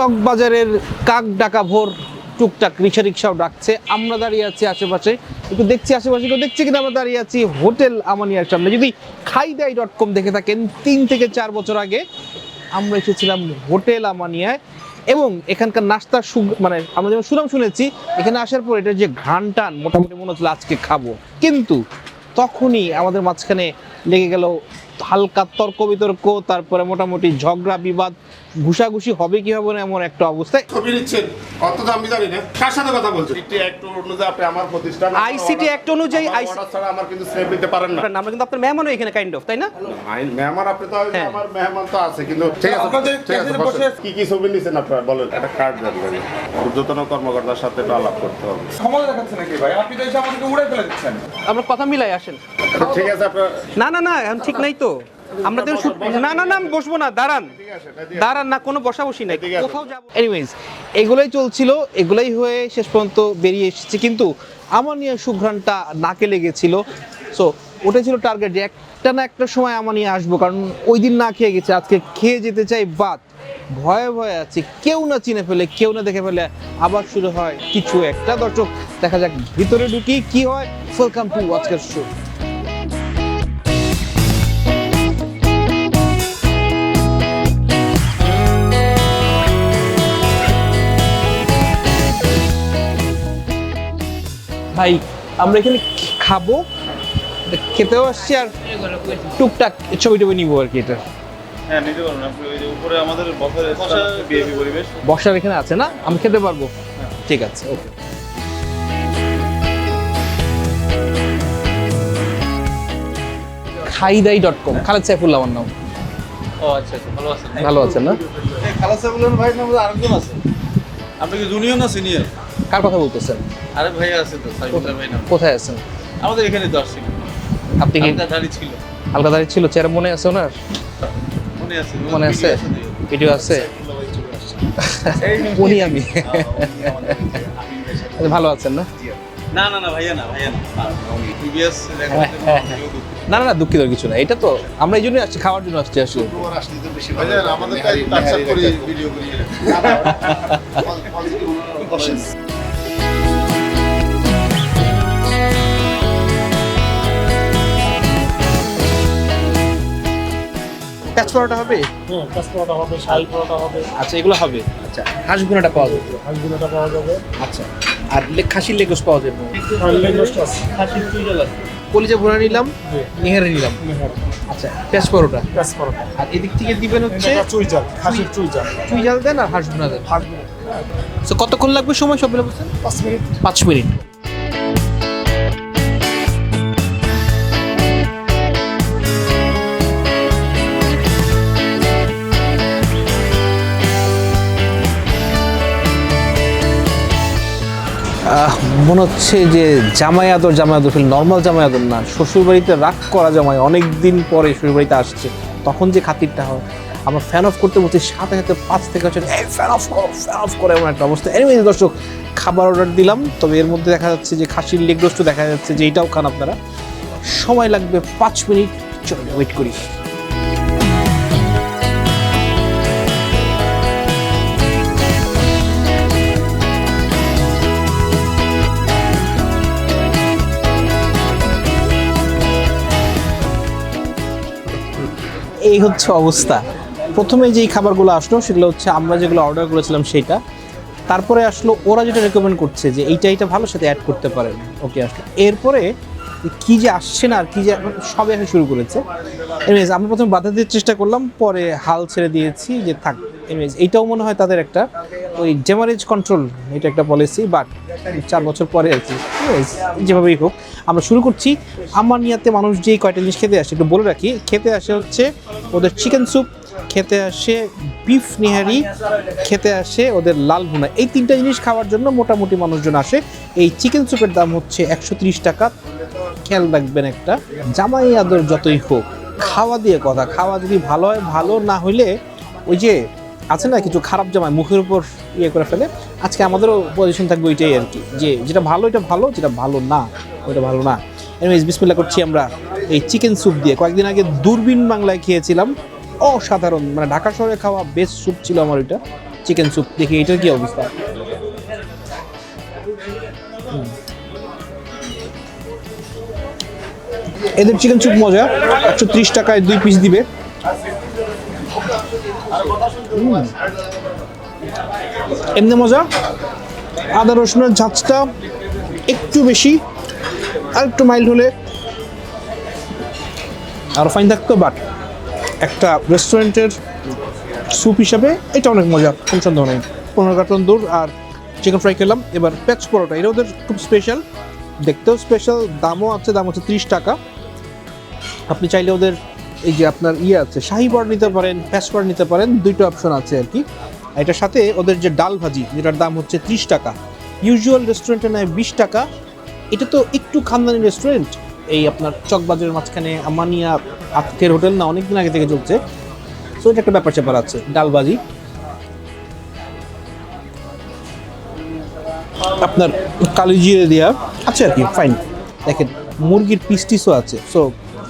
চক বাজারের কাক ডাকা ভোর টুকটাক রিক্সা রিক্সাও ডাকছে। আমরা দাঁড়িয়ে আছি আশেপাশে। একটু দেখছি আশেপাশে কেউ দেখছি কিনা? আমরা দাঁড়িয়ে আছি হোটেল আমানিয়ার সামনে। যদি খাইদাই ডট কম দেখে থাকেন, তিন থেকে চার বছর আগে আমরা এসেছিলাম হোটেল আমানিয়ায় এবং এখানকার নাস্তা মানে আমরা যেমন সুনাম শুনেছি, এখানে আসার পর এটা যে ঘ্রাণ টান মোটামুটি মনে হচ্ছিল আজকে খাব। কিন্তু তখনই আমাদের মাঝখানে লেগে গেল হালকা তর্ক বিতর্ক, তারপরে মোটামুটি ঝগড়া বিবাদ ঘুষাঘুষি হবে কি হবে না এমন একটা অবস্থায় ছবি নিচ্ছেন অত তো আমি জানি না কার সাথে কথা বলছেন? একটি একটু অনুযায়ী আপনি আমার প্রতিষ্ঠান ICT Act অনুযায়ী order ছাড়া আমার কিন্তু সেভ দিতে পারেন না। আমরা কিন্তু আপনার মেহমানও এখানে কাইন্ড অফ তাই না? আইন মেহমান আপনি তো হ্যাঁ। আমার মেহমান তো আছে কিন্তু ঠিক আছে আপনাদের ঠিক আছে বসে কি কি ছবি নিছেন আপনারা বলেন। একটা কার্ড দেন ঊর্ধ্বতন কর্মকর্তার সাথে একটু আলাপ করতে হবে। ক্ষমতা দেখাচ্ছে নাকি ভাই? আপনি তো এসে আমাদেরকে উড়ে ফেলে দিচ্ছেন। আমরা কথা মিলাই আসেন। ঠিক আছে আপনার না না না এখন ঠিক নাই তো। আমরা তো না না না বসবো না দাঁড়ান। দাঁড়ান না কোনো বসা বসি নাই কোথাও যাব এনিওয়েজ এগুলোই চলছিল এগুলোই হয়ে শেষ পর্যন্ত বেরিয়ে এসেছে। কিন্তু আমার নিয়ে সুঘ্রাণটা নাকে লেগেছিল। সো ওটা ছিল টার্গেট যে একটা না একটা সময় আমার নিয়ে আসব কারণ ওই দিন না খেয়ে গেছে। আজকে খেয়ে যেতে চাই বাদ ভয়ে ভয়ে আছে। কেউ না চিনে ফেলে কেউ না দেখে ফেলে। আবার শুরু হয় কিছু একটা। দর্শক দেখা যাক ভিতরে ঢুকি কি হয়। ওয়েলকাম টু আজকের শো ভাই আমরা এখানে খাব খেতেও আসছি আর টুকটাক ছবি টবি নিবো আর কি এটা। হ্যাঁ নিতে পারবেন আপনি ওই যে উপরে আমাদের বসার বিএপি পরিবেশ। বসার এখানে আছে না? আমি খেতে পারব? ঠিক আছে okay. Khaidai dot com Khaled Saifullah আমার নাম। ও আচ্ছা আচ্ছা ভালো আছেন। ভালো আছেন না? খালাসা বলেন ভাই নাম আরেকজন আছে। আপনি কি জুনিয়র না সিনিয়র? কার কথা বলতেছেন? আরে ভাই আছে তো সাইফুল্লাহ ভাই নাম কোথায় আছেন? আমাদের এখানে তো আসছিল আপনি কি? দাঁড়ি ছিল। হালকা দাঁড়িয়ে ছিল চেহারা মনে আছে ওনার? মনে আছে মনে আছে ভিডিও আছে উনি আমি। আচ্ছা, ভালো আছেন না? না না না ভাইয়া না ভাইয়া না। প্রিভিয়াস হ্যাঁ, হ্যাঁ, হ্যাঁ। না না না দুঃখিত কিছু না। এটা তো আমরা এই জন্যই আসছি খাওয়ার জন্য আসছি আসলে। আমাদের প্যাচ পরোটা হবে? হুম কাঁচ পরোটা হবে শাহি পরোটা হবে। আচ্ছা এগুলো হবে? আচ্ছা। হাঁস গুনাটা পাওয়া যাবে। হাঁসগুলোটা পাওয়া যাবে। আচ্ছা আর লে- খাসির লেগস পাওয়া যাবে? আর লেগোস্ট আছে। খাসির চুইডাল আছে। কলিজা ভুনা নিলাম নিহারে নিলাম। আচ্ছা প্যাচ পরোটা? কাঁচ পরোটা। আর এদিক থেকে দিবেন হচ্ছে? এটা চুই জাল খাসির চুই জাল। চুই জাল দেন আর হাঁস ভুনা দেন। হাঁসগুলো তো কতক্ষণ লাগবে সময় সব মিলে বলছেন? পাঁচ মিনিট। পাঁচ মিনিট। মনে হচ্ছে যে জামাই আদর জামাই আদর ফিল নর্মাল জামাই আদর না। শ্বশুরবাড়িতে রাগ করা জামাই অনেক দিন পরে শ্বশুরবাড়িতে আসছে। তখন যে খাতিরটা হয়, আমরা ফ্যান অফ করতে বলছি, সাথে সাথে পাঁচ থেকে হচ্ছে ফ্যান অফ করো ফ্যান অফ করে, এমন একটা অবস্থা। এনিওয়ে দর্শক, খাবার অর্ডার দিলাম। তবে এর মধ্যে দেখা যাচ্ছে যে খাসির লেগ রোস্টও দেখা যাচ্ছে যে এটাও খান আপনারা। সময় লাগবে পাঁচ মিনিট, চলে ওয়েট করি। এই হচ্ছে অবস্থা। প্রথমে যেই খাবারগুলো আসলো সেগুলো হচ্ছে আমরা যেগুলো অর্ডার করেছিলাম সেইটা। তারপরে আসলো ওরা যেটা রেকমেন্ড করছে যে এইটা এইটা ভালো সাথে অ্যাড করতে পারেন। ওকে আসলো। এরপরে কি যে আসছে না আর কী যে সবে আসা শুরু করেছে। আমরা প্রথমে বাধা দিতে চেষ্টা করলাম, পরে হাল ছেড়ে দিয়েছি যে থাক। এমএস এইটাও মনে হয় তাদের একটা ওই ডেমারেজ কন্ট্রোল এটা একটা পলিসি বাট চার বছর পরে আর কি। যেভাবেই হোক, আমরা শুরু করছি। আমার নিয়াতে মানুষ যেই কয়টা জিনিস খেতে আসে, একটু বলে রাখি। খেতে আসে হচ্ছে ওদের চিকেন স্যুপ খেতে আসে বিফ নিহারি, খেতে আসে ওদের লাল ভুনা। এই তিনটা জিনিস খাওয়ার জন্য মোটামুটি মানুষজন আসে। এই চিকেন স্যুপের দাম হচ্ছে একশো ত্রিশ টাকা। খেয়াল রাখবেন একটা, জামাই আদর যতই হোক, খাওয়া দিয়ে কথা, খাওয়া যদি ভালো হয়, ভালো না হইলে ওই যে আছে না কিছু খারাপ জামাই মুখের উপর ইয়ে করে ফেলে? আজকে আমাদেরও পজিশন থাকবে ওইটাই আর কি, যে যেটা ভালো এটা ভালো, যেটা ভালো না ওইটা ভালো না। এনিওয়েজ বিসমিল্লা করছি আমরা এই চিকেন স্যুপ দিয়ে। কয়েকদিন আগে দূরবীন বাংলায় খেয়েছিলাম, অসাধারণ। মানে ঢাকা শহরে খাওয়া বেস্ট স্যুপ ছিল আমার ওইটা চিকেন স্যুপ দেখি এটার কি অবস্থা। এদের চিকেন স্যুপ মজা, একশো ত্রিশ টাকায় দুই পিস দিবে। এমনি মজা? আদা রসুনের ঝাঁচটা একটু বেশি, আর একটু মাইল্ড হলে। আর ফাইন থাকতো বাট একটা রেস্টুরেন্টের স্যুপ হিসাবে এটা অনেক মজা, কোনো সন্দেহ নেই। পনেরো কার্টন দূর, আর চিকেন ফ্রাই খেলাম। এবার প্যাচ পরোটা এটা ওদের খুব স্পেশাল দেখতেও স্পেশাল দামও আছে, দাম হচ্ছে ত্রিশ টাকা। আপনি চাইলে ওদের এই যে আপনার ইয়ে আছে, শাহি পর নিতে পারেন প্যাচ পর নিতে পারেন, দুইটা অপশন আছে আর কি। এটার সাথে ওদের যে ডাল ভাজি, যেটার দাম হচ্ছে ত্রিশ টাকা। ইউজুয়াল রেস্টুরেন্টে নেয় বিশ টাকা। এটা তো একটু খানদানি রেস্টুরেন্ট এই আপনার চকবাজারের মাঝখানে আমানিয়া আত্মের হোটেল না, অনেকদিন আগে থেকে চলছে। সো এটা একটা ব্যাপার স্যাপার আছে ডালবাজি আপনার কালি জিরে দেওয়া আছে আর কি ফাইন দেখেন, মুরগির পিস টিসও আছে। সো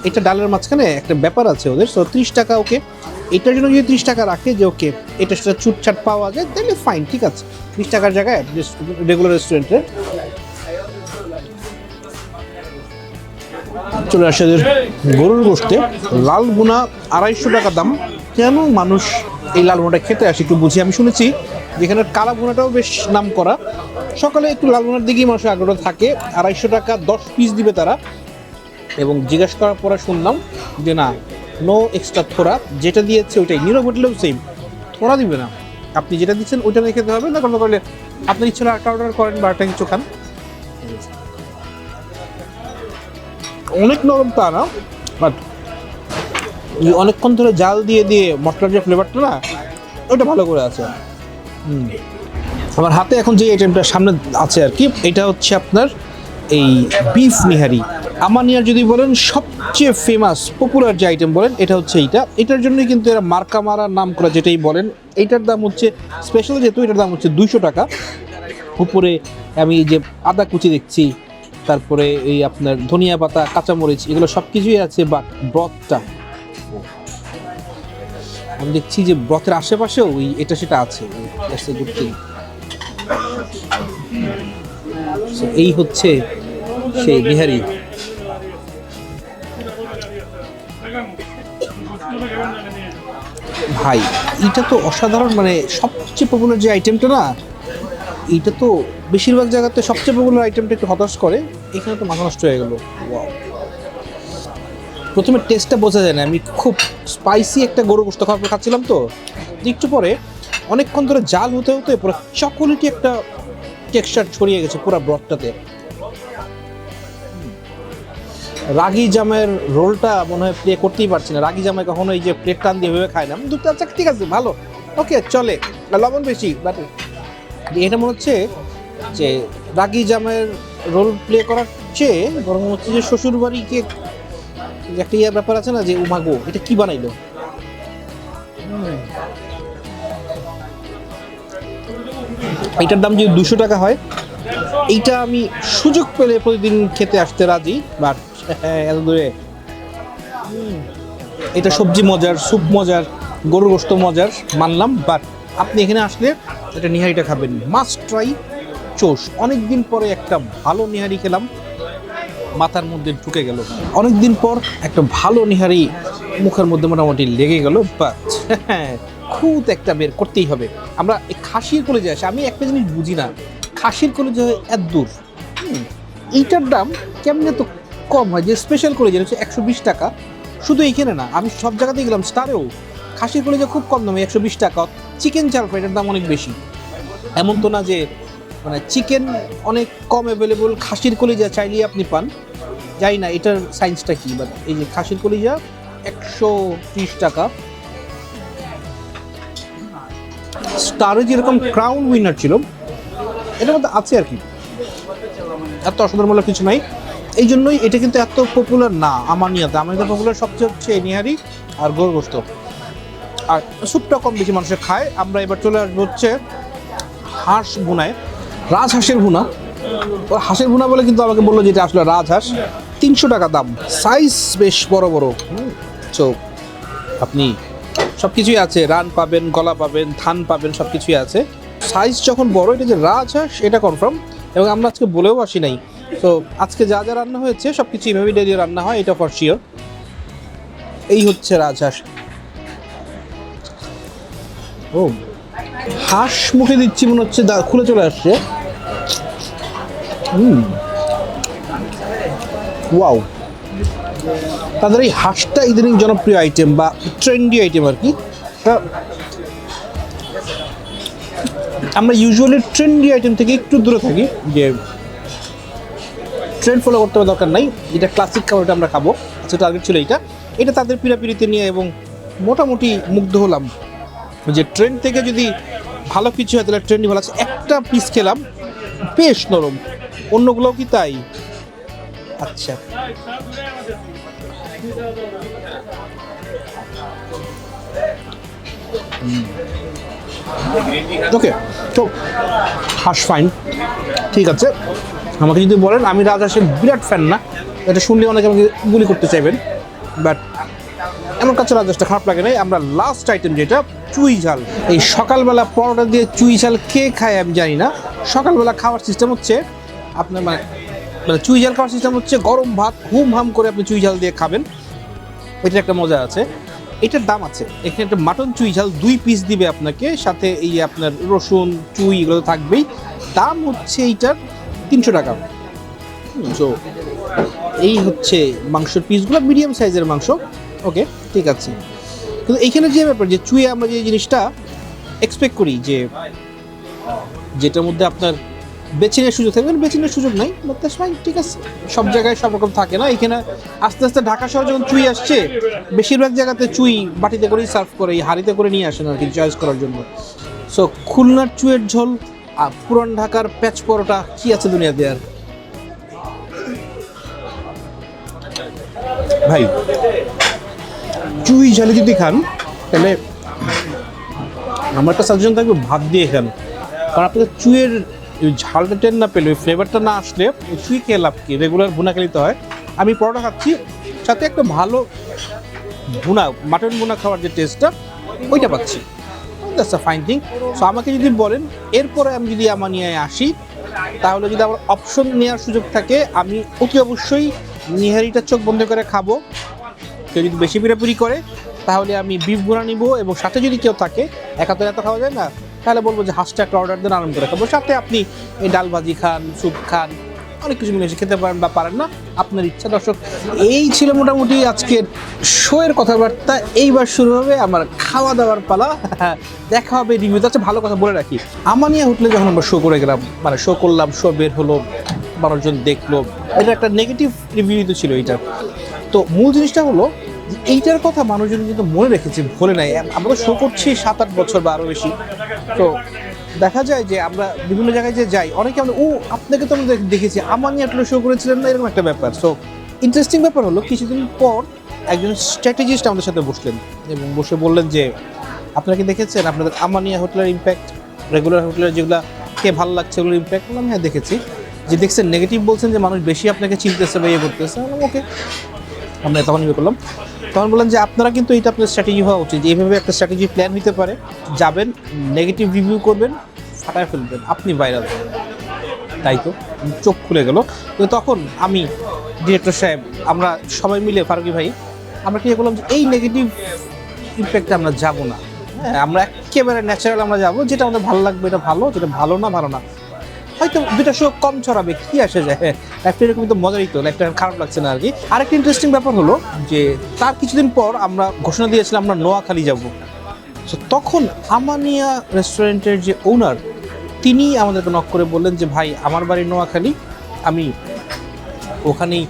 এটা ডালের মাঝখানে একটা ব্যাপার আছে ওদের। সো ত্রিশ টাকা ওকে। এটার জন্য যদি ত্রিশ টাকা রাখে যে, ওকে, এটা সেটা ছুটছাট পাওয়া যায় তাহলে ফাইন ঠিক আছে। ত্রিশ টাকার জায়গায় রেগুলার রেস্টুরেন্টে চলে আসে এদের গরুর গোষ্ঠে লাল গুনা আড়াইশো টাকা দাম। কেন মানুষ এই লাল গুনাটা খেতে আসে একটু বুঝি? আমি শুনেছি যেখানে কালা গুনাটাও বেশ নাম করা সকালে একটু লাল গুনার দিকেই মানুষের আগ্রহ থাকে। আড়াইশো টাকা দশ পিস দিবে তারা। এবং জিজ্ঞাসা করার পরে শুনলাম যে না নো এক্সট্রা থোড়া, যেটা দিয়েছে ওইটাই। নীরব হোটেলেও সেম থোড়া দিবে না। আপনি যেটা দিচ্ছেন ওইটা নিয়ে খেতে হবে। না কোনো করলে আপনার ইচ্ছা একটা অর্ডার করেন বা একটা কিছু খান। অনেক নরম তা না বাট অনেকক্ষণ ধরে জাল দিয়ে দিয়ে মশলার যে ফ্লেভারটা না ওটা ভালো করে আছে। হুম। আমার হাতে এখন যে আইটেমটা সামনে আছে আর কি, এটা হচ্ছে আপনার এই বিফ নিহারি আমানিয়ার যদি বলেন, সবচেয়ে ফেমাস পপুলার যে আইটেম বলেন, এটা হচ্ছে এইটা। এটার জন্যই কিন্তু এরা মার্কা মারার নাম করা যেটাই বলেন এইটার দাম হচ্ছে স্পেশাল যেহেতু এটার দাম হচ্ছে দুইশো টাকা। উপরে আমি যে আদা কুচি দেখছি, তারপরে এই আপনার ধনিয়া পাতা, কাঁচামরিচ, এগুলো সব কিছুই আছে বা ব্রথটা আমি দেখছি যে ব্রথের আশেপাশেও ওই এটা সেটা আছে এই হচ্ছে সেই বিহারি। ভাই, এটা তো অসাধারণ মানে সবচেয়ে পপুলার যে আইটেমটা না, এটা তো বেশিরভাগ জায়গাতে সবচেয়ে পপুলার আইটেমটা একটু হতাশ করে, এখানে তো মাথা নষ্ট হয়ে গেল. প্রথমে টেস্টটা বোঝা যায় না, আমি খুব স্পাইসি একটা গরু গোস্ত খাবার খাচ্ছিলাম তো একটু পরে অনেকক্ষণ ধরে জাল হতে হতে পুরো চকোলেটি একটা টেক্সচার ছড়িয়ে গেছে পুরো ব্রথটাতে রাগি জামের রোলটা মনে হয় প্লে করতেই পারছি না। রাগি জামাই কখনো এই যে প্লেট টান দিয়ে ভেবে খায় না। দুটো আচ্ছা ঠিক আছে, ভালো। ওকে চলে। লবণ বেশি বাট এটা মনে হচ্ছে যে রাগি জামের রোল প্লে করার চেয়ে বরং হচ্ছে যে শ্বশুর বাড়িকে একটা ইয়ে ব্যাপার আছে না যে উমাগো এটা কি বানাইলো? এটার দাম যদি দুশো টাকা হয়, এইটা আমি সুযোগ পেলে প্রতিদিন খেতে আসতে রাজি বাট। এটা সবজি মজার, স্যুপ মজার, গরুর গোস্ত মজার, মানলাম বাট আপনি এখানে আসলে এটা নিহারিটা খাবেন। মাস্ট ট্রাই চোষ। অনেক দিন পরে একটা ভালো নিহারি খেলাম, মাথার মধ্যে ঢুকে গেল। অনেক দিন পর একটা ভালো নিহারি মুখের মধ্যে মোটামুটি লেগে গেল বাট খুব একটা বের করতেই হবে। আমরা এই খাসির কলেজে আসি, আমি একটা জিনিস বুঝি না। খাসির কলেজে হয় এত দূর এইটার দাম কেমনে তো কম হয়, যে স্পেশাল কলেজে হচ্ছে একশো বিশ টাকা। শুধু এইখানে না, আমি সব জায়গাতেই গেলাম স্টারেও। খাসির কলেজে খুব কম দামে, একশো বিশ টাকা। চিকেন চাল ফ্রাই এটার দাম অনেক বেশি। এমন তো না যে মানে চিকেন অনেক কম অ্যাভেলেবল খাসির কলিজা চাইলেই আপনি পান। জানি না এটার সায়েন্সটা কি বাট এই যে খাসির কলিজা একশো ত্রিশ টাকা। স্টারে যেরকম ক্রাউন উইনার ছিল, এটার মধ্যে আছে আর কি। এত অসাধারণমূলক কিছু নাই। এই জন্যই এটা কিন্তু এত পপুলার না আমার নিয়াতে আমার পপুলার সবচেয়ে হচ্ছে নিহারি আর গোর গোস্ত। আর স্যুপটা কম বেশি মানুষের খায়। আমরা এবার চলে আসব হচ্ছে হাঁস ভুনায়। রাজহাঁসের ভুনা? ও হাঁসের ভুনা বলে কিন্তু আমাকে বলল যেটা আসলে রাজহাঁস তিনশো টাকা দাম। সাইজ বেশ বড় বড়। সো আপনি সব কিছুই আছে। রান পাবেন, গলা পাবেন ধান পাবেন সব কিছুই আছে। সাইজ যখন বড়, এটা যে রাজহাঁস এটা কনফার্ম এবং আমরা আজকে বলেও আসি নাই। তো আজকে যা যা রান্না হয়েছে সব কিছু এইভাবেই ডেলি রান্না হয়, এটা ফর শিওর এই হচ্ছে রাজহাঁস। ও, হাঁস মুখে দিচ্ছি মনে হচ্ছে খুলে চলে আসছে। হুম। ওয়াও তাদের এই হাঁসটা ইদানিং জনপ্রিয় আইটেম বা ট্রেন্ডি আইটেম আর কি। আমরা ইউজুয়ালি ট্রেন্ডি আইটেম থেকে একটু দূরে থাকি, যে ট্রেন্ড ফলো করতে দরকার নাই। যেটা ক্লাসিক খাবারটা আমরা খাব। আচ্ছা টার্গেট ছিল এটা এটা তাদের পিড়াপিড়িতে নিয়ে এবং মোটামুটি মুগ্ধ হলাম। যে ট্রেন থেকে যদি ভালো কিছু হয়, তাহলে ট্রেন্ডই ভালো আছে। একটা পিস খেলাম, বেশ নরম। অন্যগুলোও কি তাই? আচ্ছা। ওকে তো, হাঁস ফাইন ঠিক আছে। আমাকে যদি বলেন, আমি রাজা রাজহাঁসের বিরাট ফ্যান না। এটা শুনলে অনেকে আমাকে গুলি করতে চাইবেন। বাট আমার কাছে রাজহাঁসটা খারাপ লাগে নাই। আমরা লাস্ট আইটেম যেটা, চুই ঝাল। এই সকালবেলা পরোটা দিয়ে চুই ঝাল কে খায় আমি জানি না। সকালবেলা খাওয়ার সিস্টেম হচ্ছে আপনার মানে মানে চুই ঝাল খাওয়ার সিস্টেম হচ্ছে গরম ভাত, হুম হাম করে আপনি চুই ঝাল দিয়ে খাবেন। এটার একটা মজা আছে। এটার দাম আছে। এখানে একটা মাটন চুই ঝাল দুই পিস দিবে আপনাকে। সাথে এই আপনার রসুন, চুই এগুলো থাকবেই। দাম হচ্ছে এইটার তিনশো টাকা। তো এই হচ্ছে মাংসের পিসগুলো মিডিয়াম সাইজের মাংস। ওকে ঠিক আছে। কিন্তু এইখানে যে ব্যাপার, যে চুয়ে আমরা যে জিনিসটা এক্সপেক্ট করি, যে যেটার মধ্যে আপনার বেছে নেওয়ার সুযোগ থাকবে বেছে নেওয়ার সুযোগ নাই দ্যাটস ঠিক আছে। সব জায়গায় সব রকম থাকে না। এখানে আস্তে আস্তে ঢাকা শহর যখন চুই আসছে, বেশিরভাগ জায়গাতে চুই বাটিতে করেই সার্ভ করে হাঁড়িতে করে নিয়ে আসেন আর কি চয়েস করার জন্য। সো খুলনার চুয়ের ঝোল পুরান ঢাকার প্যাচ পরোটা কি আছে দুনিয়াতে আর? ভাই, চুই ঝালে যদি খান, তাহলে আমার একটা সাজেশন থাকবে, ভাত দিয়ে খান। কারণ আপনাদের চুইয়ের ঝালটা টেন না পেলে, ওই ফ্লেভারটা না আসলে চুই খেয়ে লাভ কি? রেগুলার ভুনা খেলিতে হয়। আমি পরোটা খাচ্ছি, সাথে একটা ভালো ভুনা মাটন ভুনা খাওয়ার যে টেস্টটা ওইটা পাচ্ছি। That's a fine thing so আমাকে যদি বলেন, এরপরে আমি যদি আমার নিয়ে আসি, তাহলে যদি আমার অপশন নেওয়ার সুযোগ থাকে, আমি অতি অবশ্যই নিহারিটা চোখ বন্ধ করে খাব। কেউ যদি বেশি পিড়াপিড়ি করে, তাহলে আমি বিফ ভুনা নিবো এবং সাথে যদি কেউ থাকে একা তো এত খাওয়া যায় না, তাহলে বলব যে হাঁসটা একটা অর্ডার দেন, আরাম করে খাব। সাথে আপনি ডাল ভাজি খান, স্যুপ খান অনেক কিছু মিলে খেতে পারেন বা পারেন না, আপনার ইচ্ছা। দর্শক, এই ছিল মোটামুটি আজকের শোয়ের কথাবার্তা। এইবার শুরু হবে আমার খাওয়া দাওয়ার পালা। দেখা হবে রিভিউতে আচ্ছা ভালো কথা বলে রাখি। আমানিয়া হোটেলে যখন আমরা শো করে গেলাম মানে শো করলাম শো বের হলো মানুষজন দেখল, এটা একটা নেগেটিভ রিভিউ তো ছিল এইটার। তো মূল জিনিসটা হলো এইটার কথা মানুষজন কিন্তু মনে রেখেছে, ভুলে নাই। আমরা তো শো করছি সাত আট বছর বা আরও বেশি। তো দেখা যায় যে আমরা বিভিন্ন জায়গায় যে যাই, অনেকে আমরা, ও, আপনাকে তো আমরা দেখেছি, আমার নিয়ে একটা শো করেছিলেন না, এরকম একটা ব্যাপার। সো ইন্টারেস্টিং ব্যাপার হলো, কিছুদিন পর একজন স্ট্র্যাটেজিস্ট আমাদের সাথে বসলেন এবং বসে বললেন যে, আপনারা কি দেখেছেন? আপনাদের আমানিয়া হোটেলের ইম্প্যাক্ট রেগুলার হোটেলের যেগুলো খেয়ে ভালো লাগছে ওগুলোর ইম্প্যাক্ট হ্যাঁ দেখেছি। যে দেখছেন নেগেটিভ বলছেন যে, মানুষ বেশি আপনাকে চিনতেছে বা ইয়ে করতেছে। ওকে আমরা তখন ইয়ে করলাম। তখন বললাম যে আপনারা কিন্তু এটা আপনার স্ট্র্যাটেজি হওয়া উচিত। এইভাবে একটা স্ট্র্যাটেজি প্ল্যান হতে পারে। যাবেন নেগেটিভ রিভিউ করবেন, ফাটায় ফেলবেন। আপনি ভাইরাল তাই তো? চোখ খুলে গেল। তো তখন আমি ডিরেক্টর সাহেব, আমরা সবাই মিলে, ফারুকি ভাই, আমরা কি করলাম যে এই নেগেটিভ ইম্প্যাক্টে আমরা যাব না। হ্যাঁ আমরা একেবারে ন্যাচারাল আমরা যাব। যেটা আমাদের ভালো লাগবে, এটা ভালো। যেটা ভালো না ভালো না। হয়তো দুটা শো কম ছড়াবে, কি আসে যায়? লাইফটা এরকম তো মজারই তো লাইফটা খারাপ লাগছে না আর কি। আরেকটা ইন্টারেস্টিং ব্যাপার হলো যে তার কিছুদিন পর আমরা ঘোষণা দিয়েছিলাম আমরা নোয়াখালী যাব। তো তখন আমানিয়া রেস্টুরেন্টের যে ওনার তিনি আমাদেরকে নক করে বললেন যে, ভাই, আমার বাড়ি নোয়াখালী, আমি ওখানেই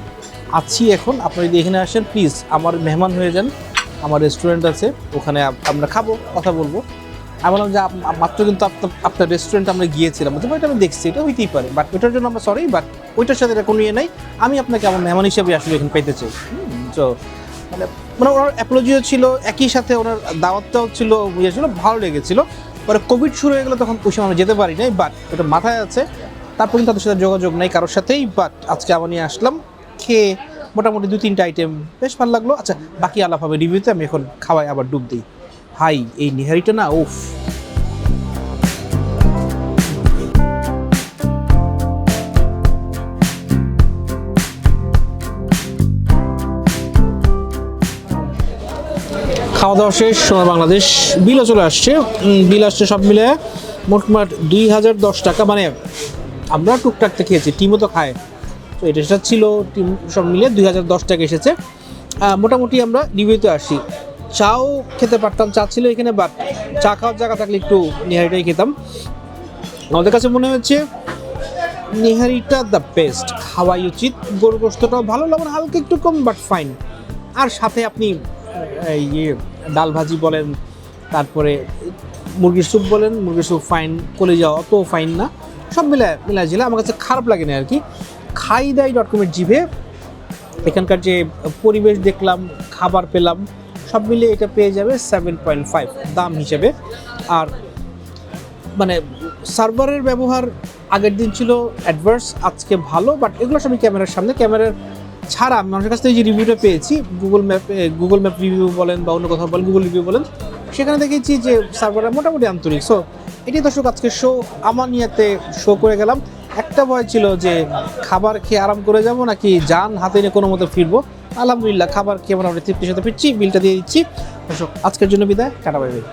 আছি এখন। আপনারা যদি এখানে আসেন প্লিজ আমার মেহমান হয়ে যান, আমার রেস্টুরেন্ট আছে, ওখানে আমরা খাব, কথা বলব। আমি বললাম যে মাত্র কিন্তু আপনার রেস্টুরেন্ট আমরা গিয়েছিলাম। বলতে এটা আমি দেখছি, এটা হইতেই পারে। বাট ওইটার জন্য আমরা সরি বাট ওইটার সাথে এটা কোনো ইয়ে নাই। আমি আপনাকে আমার মেহমান হিসাবে আসলে এখানে পেতে চাই। তো মানে মানে ওনার অ্যাপোলজিও ছিল, একই সাথে ওনার দাওয়াতটাও ছিল ইয়ে ছিল, ভালো লেগেছিল। পরে কোভিড শুরু হয়ে গেলে তখন ওই সময় আমরা যেতে পারি নাই বাট ওটা মাথায় আছে। তারপর কিন্তু তাদের সাথে যোগাযোগ নাই কারোর সাথেই বাট আজকে আবার নিয়ে আসলাম, খেয়ে মোটামুটি দু তিনটা আইটেম বেশ ভালো লাগল। আচ্ছা বাকি আলাপ হবে রিভিউতে আমি এখন খাওয়াই আবার ডুব দিই। ভাই, এই নিহারিটা না, উফ। খাওয়া দাওয়া শেষ, সোনার বাংলাদেশ। বিলও চলে আসছে। বিল আসছে সব মিলে মোটমাট দুই হাজার দশ টাকা। মানে আমরা টুকটাকটা খেয়েছি, টিমও তো খায়। তো এটা সেটা ছিল, টিম সব মিলে দুই হাজার দশ টাকা এসেছে। মোটামুটি আমরা রিভিউতে আসি চাও খেতে পারতাম চা ছিল এখানে বাট চা খাওয়ার জায়গা থাকলে একটু নিহারিটাই খেতাম। আমাদের কাছে মনে হচ্ছে নিহারিটা দ্য বেস্ট খাওয়াই উচিত গরু গোস্তটাও ভালো, লবণ হালকা একটু কম বাট ফাইন আর সাথে আপনি ইয়ে ডাল ভাজি বলেন, তারপরে মুরগির স্যুপ বলেন, মুরগির স্যুপ ফাইন কলে যাওয়া অত ফাইন না। সব মিলায় মিলায় ঝিলে আমার কাছে খারাপ লাগে না আর কি খাই দাই ডট কমের জিভে। এখানকার যে পরিবেশ দেখলাম, খাবার পেলাম সব মিলে এটা পেয়ে যাবে সেভেন পয়েন্ট ফাইভ দাম হিসেবে। আর মানে সার্ভারের ব্যবহার আগের দিন ছিল অ্যাডভার্স আজকে ভালো বাট এগুলো সবই ক্যামেরার সামনে। ক্যামেরার ছাড়া মানুষের কাছ থেকে যে রিভিউটা পেয়েছি Google map Google map review বলেন বা অন্য কোথাও বলেন গুগল রিভিউ বলেন, সেখানে দেখেছি যে সার্ভাররা মোটামুটি আন্তরিক। সো এটি দর্শক আজকে শো আমার নিয়েতে শো করে গেলাম। একটা ভয় ছিল যে খাবার খেয়ে আরাম করে যাব নাকি যান হাতে নিয়ে কোনো মতো ফিরবো। আলহামদুলিল্লাহ, খাবার খেয়ে আমরা তৃপ্তির সাথে ফিরছি, বিলটা দিয়ে দিচ্ছি। দর্শক, আজকের জন্য বিদায় বাই বাই।